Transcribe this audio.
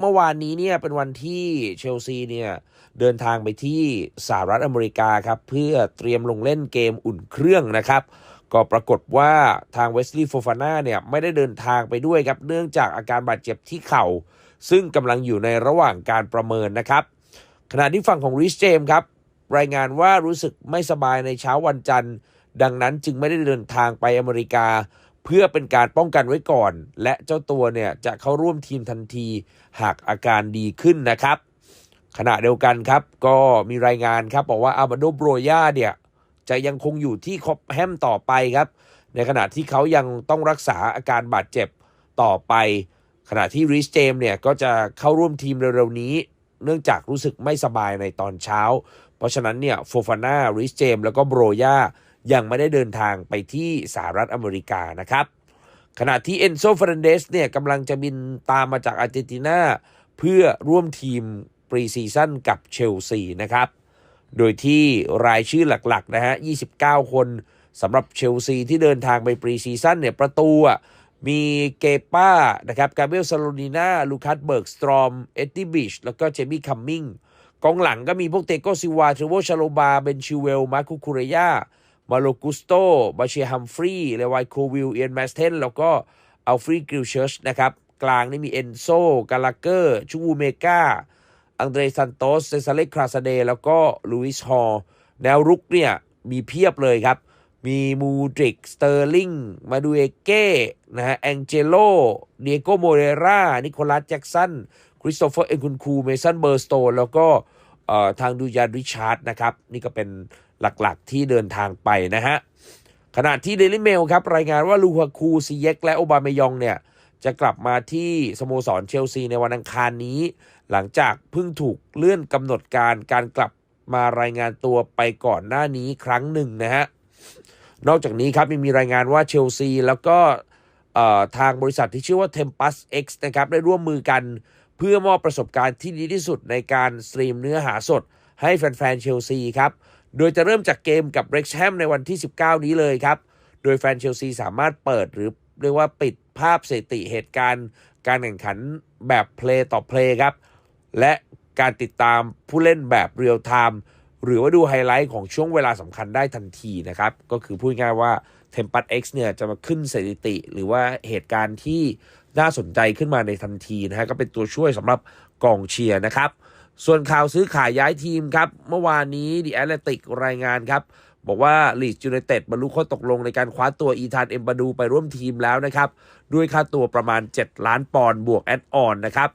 เมื่อวานนี้เนี่ยเป็นวันที่เชลซีเนี่ยเดินทางไปที่สหรัฐอเมริกาครับเพื่อเตรียมลงเล่นเกมอุ่นเครื่องนะครับ ก็ปรากฏว่าทางเวสลีย์โฟฟาน่าเนี่ยไม่ได้เดินทางไปด้วยครับ เนื่องจากอาการบาดเจ็บที่เข่า ซึ่งกำลังอยู่ในระหว่างการประเมินนะครับ ขณะที่ฝั่งของริชเจมครับ รายงานว่ารู้สึกไม่สบายในเช้าวันจันทร์ ดังนั้นจึงไม่ได้เดินทางไปอเมริกา เพื่อเป็นการป้องกันไว้ก่อน และเจ้าตัวเนี่ยจะเข้าร่วมทีมทันทีหากอาการดีขึ้นนะครับ ขณะเดียวกันครับ ก็มีรายงานครับบอกว่าอาบาโดโบรยาเนี่ยจะยังคงอยู่ที่คอปแฮมต่อไปครับ ในขณะที่เขายังต้องรักษาอาการบาดเจ็บต่อไป ขณะที่ริชเจมส์เนี่ยก็จะเข้าร่วมทีมเร็วๆนี้ เนื่องจากรู้สึกไม่สบายในตอนเช้า เพราะฉะนั้นเนี่ยโฟฟาน่าริชเจมส์แล้วก็โบรยา ยังไม่ได้เดินทางไปที่สหรัฐอเมริกานะครับ ขณะที่เอนโซเฟรนเดสเนี่ยกำลังจะบินตามมาจากอาร์เจนตินาเพื่อร่วมทีมปรีซีซั่นกับเชลซีนะครับ โดยที่รายชื่อหลักๆนะฮะ 29 คนสำหรับเชลซีที่เดินทางไปปรีซีซั่นเนี่ยประตูมีเกป้านะครับกาเบรียลซาโลนิน่าลูคัสเบิร์กสตรอม เอ็ดดี้บิช แล้วก็เจมี่คัมมิงกองหลังก็มีพวกเตโกซิวาเทรโวชาโลบา เบนชิเวล มาคูคูเรยา มาโลกุสโตบาเชียฮัมฟรีเลวายโควิลเอียนแมสเทนแล้วก็อัลฟรีกิลเชิร์ชนะครับ กลางนี่มีเอนโซกาลาเกอร์ชูวูเมกาอังเดรซันโตสเซซาเลคราซาเด แล้วก็ลุยส์ฮอลแนวรุกเนี่ย มีเพียบเลยครับ มีมูดริก สเตอร์ลิง มาดูเอเก้ นะฮะ แองเจโล เดียโกโมเรรานิโคลัสแจ็กสัน คริสโตเฟอร์ เอ็นคุนคู เมสัน เบอร์สโตน แล้วก็ทางดูยานริชาร์ดนะครับ นี่ก็เป็น หลักๆ ที่เดินทางไปนะฮะขณะที่เดลิเมลครับรายงานว่าลูฮาคูซีเยกและโอบามยองเนี่ยจะกลับมาที่สโมสรเชลซีในวันอังคารนี้ หลังจากเพิ่งถูกเลื่อนกำหนดการการกลับมารายงานตัวไปก่อนหน้านี้ครั้งหนึ่งนะฮะนอกจากนี้ครับยังมีรายงานว่าเชลซีแล้วก็ทางบริษัทที่ชื่อว่า Tempus X นะครับได้ร่วมมือกันเพื่อมอบประสบการณ์ที่ดีที่สุดในการสตรีมเนื้อหาสดให้แฟนๆเชลซีครับ โดยจะเริ่มจากเกมกับเร็กแฮมในวันที่ 19 นี้เลยครับ โดยแฟนเชลซีสามารถเปิดหรือเรียกว่าปิดภาพสถิติเหตุการณ์ การแข่งขันแบบเพลย์ต่อเพลย์ครับ และการติดตามผู้เล่นแบบเรียลไทม์หรือว่าดูไฮไลท์ของช่วงเวลาสำคัญได้ทันทีนะครับ ก็คือพูดง่ายว่า t e m p u s X เนี่ยจะมาขึ้นสถิติ หรือว่าเหตุการณ์ที่น่าสนใจขึ้นมาในทันทีนะฮะก็เป็นตัวช่วยสำหรับกองเชียร์นะครับ ส่วนข่าวซื้อขายย้ายทีมครับ เมื่อวานนี้ดีแอตเลติกรายงานครับ บอกว่าลีดจูเนเต็ดบรรลุข้อตกลงในการคว้าตัวอีธานเอ็มบาดูไปร่วมทีมแล้วนะครับ ด้วยค่าตัวประมาณ 7 ล้านปอนด์บวกแอดออนนะครับ